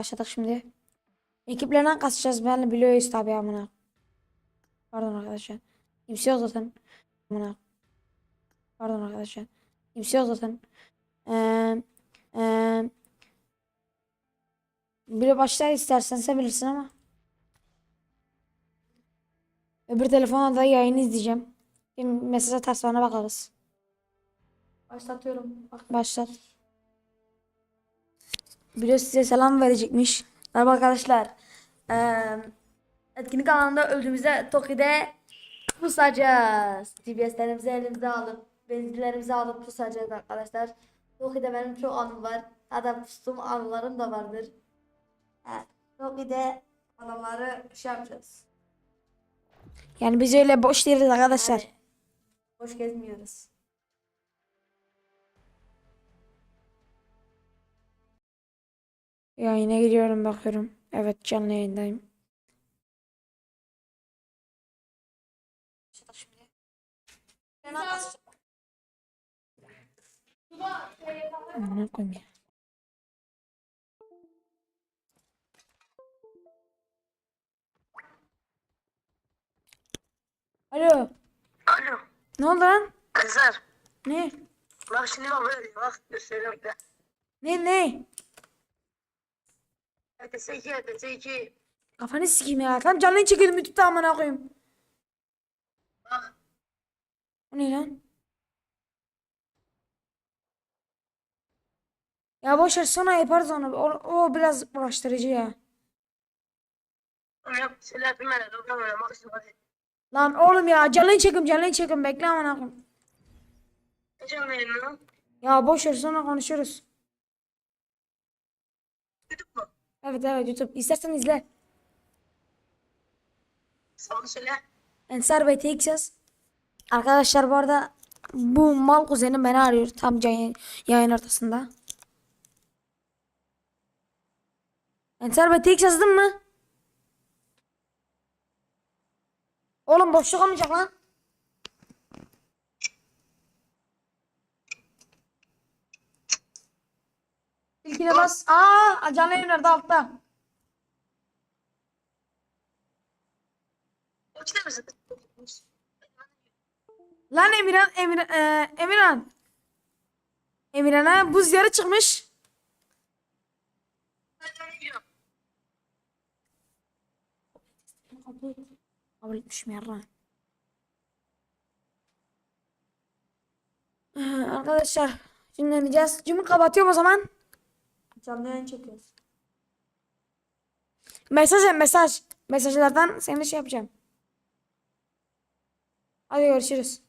Başladık şimdi. Ekiplerden kasacağız. Ben biliyoruz tabii amına. Pardon arkadaşlar. Kimse yok zaten. Amına. Pardon arkadaşlar. Kimse yok zaten. Ee, ee, biri başlar istersen sen bilirsin ama. Öbür telefona da yayını izleyeceğim. Bir mesaj atarsa ona bakarız. Başlatıyorum. Bak. Başlat. Biri size selam verecekmiş. Merhaba arkadaşlar. Ee, etkinlik alanında öldüğümüzde Toki'de pusacağız. GPS'lerimizi elimize alıp benzinlerimizi alıp pusacağız arkadaşlar. Toki'de benim çok anım var. Hatta pustum anılarım da vardır. Evet. Toki'de adamları şey yapacağız. Yani biz öyle boş değiliz arkadaşlar. Yani boş gezmiyoruz. Yayına giriyorum bakıyorum. Evet canlı yayındayım. Amına koyayım ya. Alo. Alo. Ne oldu lan? Kızlar. Ne? Bak şimdi bak böyle bak gösteriyorum da. Ne ne? Herkese iki, herkese iki. Kafanı sikeyim ya. Tam canlı çekiyordum YouTube'da amına koyayım. O ne lan? Ya boş ver sonra yaparız onu. O, o biraz uğraştırıcı ya. Lan oğlum ya canlı çekim canlı çekim bekle amına koyayım. Ya boş ver sonra konuşuruz. Duyduk mu? Evet evet YouTube. İstersen izle. Sana söyle. Ensar Bey yaz. Arkadaşlar bu arada bu mal kuzenim beni arıyor tam yayın, yayın ortasında. Ensar Bey yazdın mı? Oğlum boşluk olmayacak lan. İlkine bas. Aa, canlı yayın nerede altta? Lan Emirhan, Emir, e, Emirhan. Emirhan'a buz yarı çıkmış. Kabul etmişim yarra. Arkadaşlar şimdi ne diyeceğiz? Cumhur kapatıyorum o zaman. Canlı yayın çekiyoruz. Mesaj mesaj. Mesajlardan seni şey yapacağım. Hadi görüşürüz.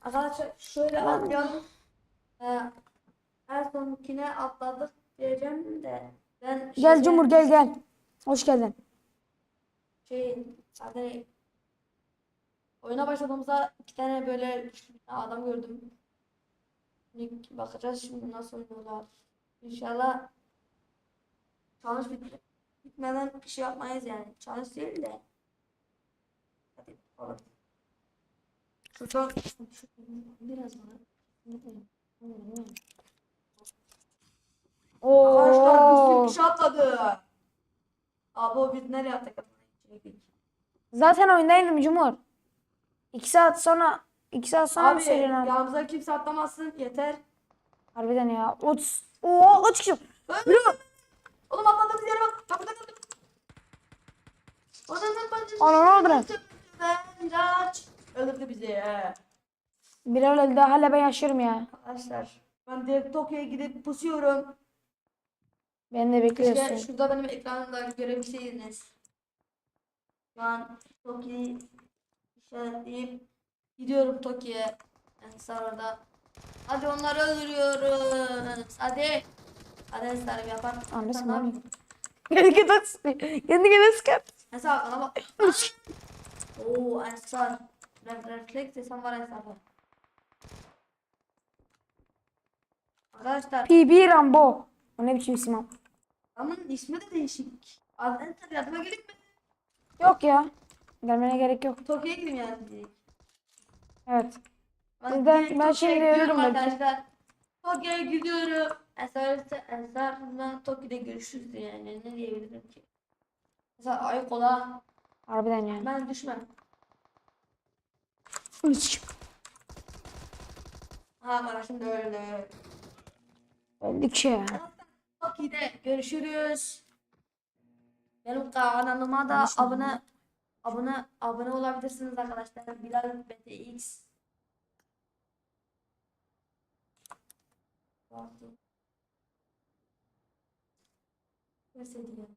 Arkadaşlar şöyle atlayalım. Ee, her sonkine atladık diyeceğim de ben Gel şeyde- Cumhur gel gel. Hoş geldin. şey zaten oyuna başladığımızda iki tane böyle adam gördüm. Şimdi bakacağız şimdi nasıl oynuyorlar. İnşallah challenge bit bitmeden bir şey yapmayız yani. Challenge değil de. Hadi. Şuradan şu- biraz daha. Arkadaşlar bir sürü kişi atladı. Abi biz nereye atladık? Zaten oyundaydım Cumhur. İki saat sonra iki saat sonra mı Abi söylüyorsun abi? yanımıza kimse atlamasın yeter. Harbiden ya. Uç. Oo kaç kişi? Yürü. Oğlum atladığımız yere bak. Kapıdan atladım. Odanın bacısı. Ana ne oldu lan? Öldürdü bizi. he. Bilal öldü. Hala ben yaşıyorum ya. Arkadaşlar ben direkt Tokyo'ya gidip pusuyorum. Beni de İşte bekliyorsun. şurada benim ekranımda görebilseydiniz. Şu an Tokyo'yu işaretleyip gidiyorum Tokyo'ya. Yani orada. Hadi onları öldürüyoruz. Hadi. Hadi Ensar'ım yapar. Anlasın yapıyorsun? Kendi kendine sıkıyor. Ensar bana bak. Oo Ensar. Ref refleks desem var Ensar'da. Arkadaşlar PB Rambo. O ne biçim isim o? adamın ismi de değişik. Ensar yardıma gelin mi? Yok ya. Gelmene gerek yok. Tokyo'ya gideyim yani. Evet. Direkt ben ölürüm belki. arkadaşlar. Tokyo'ya gidiyorum. Eser ise Eser'le Toki'de görüşürüz yani. Ne diyebilirim ki? Eser ayık ola. Harbiden yani. Ben düşmem. Üç. Ha bana şimdi öyle. Belli ki. Toki'de görüşürüz. Benim kanalıma da abone abone abone olabilirsiniz arkadaşlar. Bilal BTX. Neyse diyelim.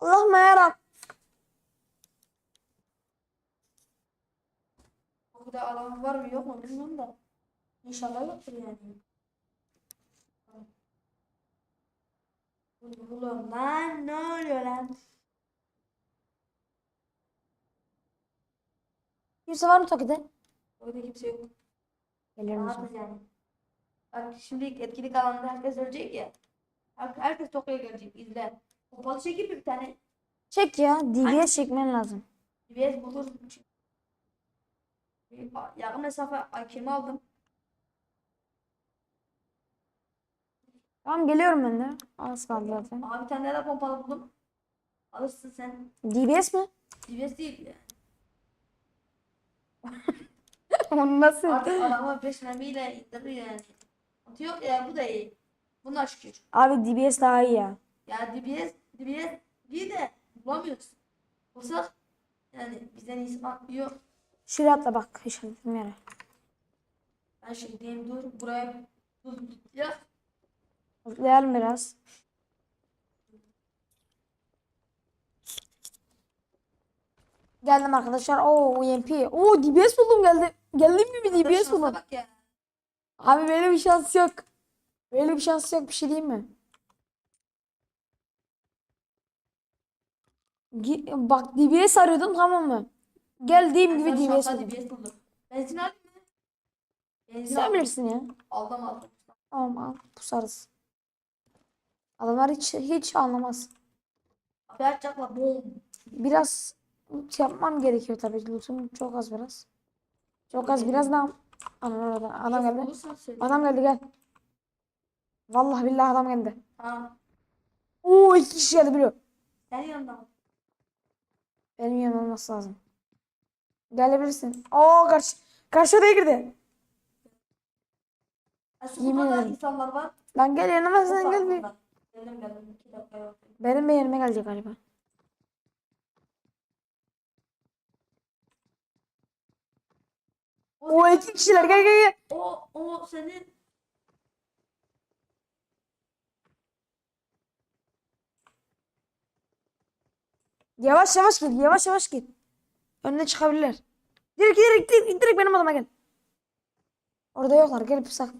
Allah'ım yarabbim. Burada alan var mı yok mu bilmiyorum da. İnşallah yoktur yani. Oğlum lan ne oluyor lan? Kimse var mı Toki'de? Orada kimse yok. Geliyorum Ne zaman. yapacağız yani? Bak şimdi etkinlik alanında herkes ölecek ya. Her- Herkes Tokyo'ya gelecek izle. Pompalı çekip bir tane Çek ya. DBS çekmen lazım. DBS bulur. Bir Yakın mesafe AKM aldım. Tamam geliyorum ben de. Az kaldı zaten. Ama bir tane daha pompalı buldum. Alırsın sen. DBS mi? DBS değil yani. Onu nasıl? Artık adamı 5 mermiyle indirir yani. Atı yok ya bu da iyi. Buna şükür. Abi DBS daha iyi ya. Ya DBS, DBS bir de bulamıyoruz. Bulsak yani bizden iyisi bakmıyor. Şuraya atla bak. yere. Ben şey diyeyim dur buraya dur ya. Atlayalım biraz. Geldim arkadaşlar. Oo UMP. Oo DBS buldum geldi. Geldim mi bir DBS buldum. Abi böyle bir şans yok. Böyle bir şans yok bir şey diyeyim mi? Bak DBS arıyordum tamam mı? Geldiğim gibi DBS buldum. DBS buldum. Benzin alayım mı? Benzin Sen bilirsin ya. Aldım aldım. Tamam al pusarız. Adamlar hiç hiç anlamaz. Abi açacaklar bom. Biraz yapmam gerekiyor tabii. Lootum çok az biraz. Çok az biraz da Anam orada. Adam geldi. Adam geldi gel. Vallahi billahi adam geldi. Tamam. Oo iki kişi geldi biliyor. Senin yanında? Benim yanım olması lazım. Gelebilirsin. Oo karşı karşı odaya girdi. Ha, Yemin ederim. insanlar var. Lan gel yanıma sen gel bir. Geldim geldim. İki dakika yok. Benim beğenime gelecek galiba. O senin- iki kişiler gel gel gel. O, o senin Yavaş yavaş gel yavaş yavaş gel. Önüne çıkabilirler. Direkt direkt direkt, direkt benim odama gel. Orada yoklar gel pusak.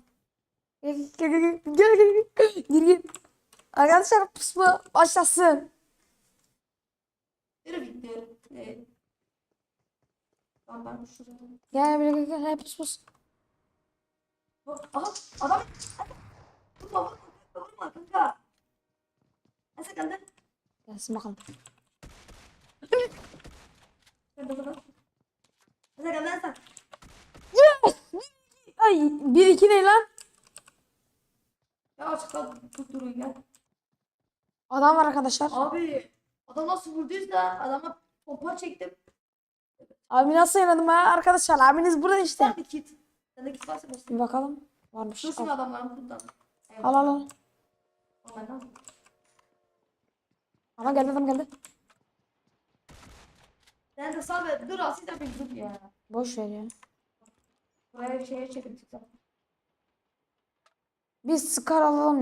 Gel gel gel gel gel gel gel gir gir. Arkadaşlar pusma başlasın. Bitti. Ee, Tamam ben şuraya. Gel gel gel gel hep pus pus. Aha adam. Vurma vurma vurma kanka. Nasıl geldin? Gelsin bakalım. Nasıl geldin sen? Ay bir iki ne lan? Ya açıkta tutturun gel. Adam var arkadaşlar. Abi adam nasıl vurduysa adama pompa çektim. Abi nasıl yanadım ha arkadaşlar? Abiniz burada işte. Sen bir kit. Sende kit varsa Bir göster. bakalım. Varmış. Dursun Al adamların buradan. Evet. al al. al. Al, al. Ama geldi adam geldi. Sen de sal ve dur asil de bir dur ya. Boş ver ya. Buraya şeye çekip çıksam. Biz skar alalım